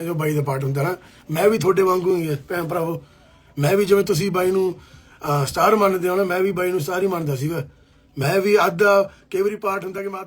ਜੋ ਬਾਈ ਦਾ ਪਾਰਟ ਹੁੰਦਾ ਨਾ। ਮੈਂ ਵੀ ਤੁਹਾਡੇ ਵਾਂਗੂ ਹੀ ਹਾਂ ਭੈਣ ਭਰਾਵੋ। ਮੈਂ ਵੀ ਜਿਵੇਂ ਤੁਸੀਂ ਬਾਈ ਨੂੰ ਸਟਾਰ ਮੰਨਦੇ ਹੋ ਨਾ, ਮੈਂ ਵੀ ਬਾਈ ਨੂੰ ਸਟਾਰ ਹੀ ਮੰਨਦਾ ਸੀਗਾ। ਮੈਂ ਵੀ ਅੱਧਾ ਕਈ ਵਾਰੀ ਪਾਰਟ ਹੁੰਦਾ ਕਿ ਮੈਂ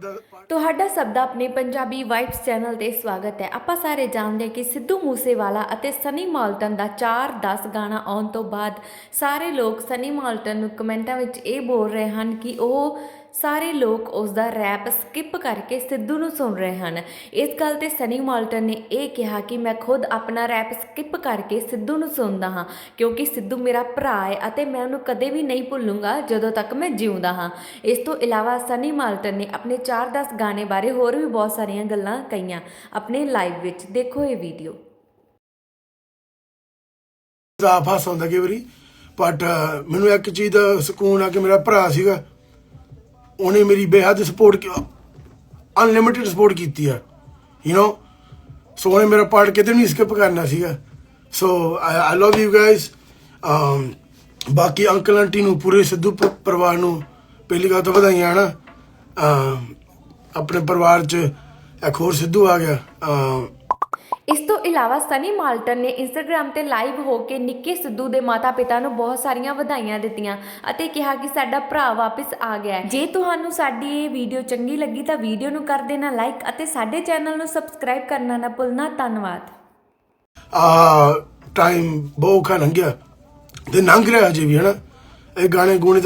ਤੁਹਾਡਾ ਸਭ ਦਾ ਆਪਣੇ ਪੰਜਾਬੀ ਵਾਈਬਸ ਚੈਨਲ ਤੇ ਸਵਾਗਤ ਹੈ। ਆਪਾਂ ਸਾਰੇ ਜਾਣਦੇ ਹਾਂ ਕਿ ਸਿੱਧੂ ਮੂਸੇਵਾਲਾ ਅਤੇ ਸਨੀ ਮਾਲਟਨ ਦਾ 4-10 ਗਾਣਾ ਆਉਣ ਤੋਂ ਬਾਅਦ ਸਾਰੇ ਲੋਕ ਸਨੀ ਮਾਲਟਨ ਨੂੰ ਕਮੈਂਟਾਂ ਵਿੱਚ ਇਹ ਬੋਲ ਰਹੇ ਹਨ ਕਿ ਉਹ ਸਾਰੇ ਲੋਕ ਉਸ ਦਾ ਰੈਪ ਸਕਿਪ ਕਰਕੇ ਸਿੱਧੂ ਨੂੰ ਸੁਣ ਰਹੇ ਹਨ। ਇਸ ਗੱਲ ਤੇ ਸਨੀ ਮਾਲਟਨ ਨੇ ਇਹ ਕਿਹਾ ਕਿ ਮੈਂ ਖੁਦ ਆਪਣਾ ਰੈਪ ਸਕਿਪ ਕਰਕੇ ਸਿੱਧੂ ਨੂੰ ਸੁਣਦਾ ਹਾਂ, ਕਿਉਂਕਿ ਸਿੱਧੂ ਮੇਰਾ ਭਰਾ ਹੈ ਅਤੇ ਮੈਂ ਉਹਨੂੰ ਕਦੇ ਵੀ ਨਹੀਂ ਭੁੱਲੂੰਗਾ ਜਦੋਂ ਤੱਕ ਮੈਂ ਜਿਉਂਦਾ ਹਾਂ। ਇਸ ਤੋਂ ਇਲਾਵਾ ਸਨੀ ਮਾਲਟਨ ਨੇ ਆਪਣੇ 4-10 ਗਾਣੇ ਬਾਰੇ ਹੋਰ ਵੀ ਬਹੁਤ ਸਾਰੀਆਂ ਗੱਲਾਂ ਕਹੀਆਂ। ਆਪਣੇ ਲਾਈਵ ਵਿੱਚ ਦੇਖੋ ਇਹ ਵੀਡੀਓ। ਦਾ ਫਸ ਹੁੰਦਾ ਕਈ ਵਾਰੀ ਬਟ ਮੈਨੂੰ ਇੱਕ ਚੀਜ਼ ਦਾ ਸਕੂਨ ਆ ਕਿ ਮੇਰਾ ਭਰਾ ਸੀਗਾ, ਉਹਨੇ ਮੇਰੀ ਬੇਹੱਦ ਸਪੋਰਟ ਅਨਲਿਮਿਟਿਡ ਸਪੋਰਟ ਕੀਤੀ ਆ ਯੂ نو ਸੋ ਉਹਨੇ ਮੇਰਾ ਪਾਰਟ ਕਿਤੇ ਨਹੀਂ ਸਕਿਪ ਕਰਨਾ ਸੀਗਾ। So I love you guys ਬਾਕੀ ਅੰਕਲ ਆਂਟੀ ਨੂੰ, ਪੂਰੇ ਸਿੱਧੂ ਪਰਿਵਾਰ ਨੂੰ ਪਹਿਲੀ ਗੱਲ ਤਾਂ ਵਧਾਈਆਂ ਹਨਾ ਆਪਣੇ ਪਰਿਵਾਰ 'ਚ ਇੱਕ ਹੋਰ ਸਿੱਧੂ ਆ ਗਿਆ ਇਸ ਤੋਂ ਇਲਾਵਾ ਸਨੀ ਮਾਲਟਨ ਨੇ ਇੰਸਟਾਗ੍ਰam ਤੇ ਲਾਈਵ ਹੋ ਕੇ ਨਿੱਕੇ ਸਿੱਧੂ ਦੇ ਮਾਤਾ-ਪਿਤਾ ਨੂੰ ਬਹੁਤ ਸਾਰੀਆਂ ਵਧਾਈਆਂ ਦਿੱਤੀਆਂ ਅਤੇ ਕਿਹਾ ਕਿ ਸਾਡਾ ਭਰਾ ਵਾਪਸ ਆ ਗਿਆ ਹੈ। ਜੇ ਤੁਹਾਨੂੰ ਸਾਡੀ ਇਹ ਵੀਡੀਓ ਚੰਗੀ ਲੱਗੀ ਤਾਂ ਵੀਡੀਓ ਨੂੰ ਕਰ ਦੇਣਾ ਲਾਈਕ ਅਤੇ ਸਾਡੇ ਚੈਨਲ ਨੂੰ ਸਬਸਕ੍ਰਾਈਬ ਕਰਨਾ ਨਾ ਭੁੱਲਣਾ। ਧੰਨਵਾਦ। ਆ ਟਾਈਮ ਬਹੁਤ ਔਖਾ ਲੰਘਿਆ ਤੇ ਲੰਘ ਰਿਹਾ ਅਜੇ ਵੀ ਹਨਾ? ਇਹ ਗਾਣੇ ਗੂਣੇ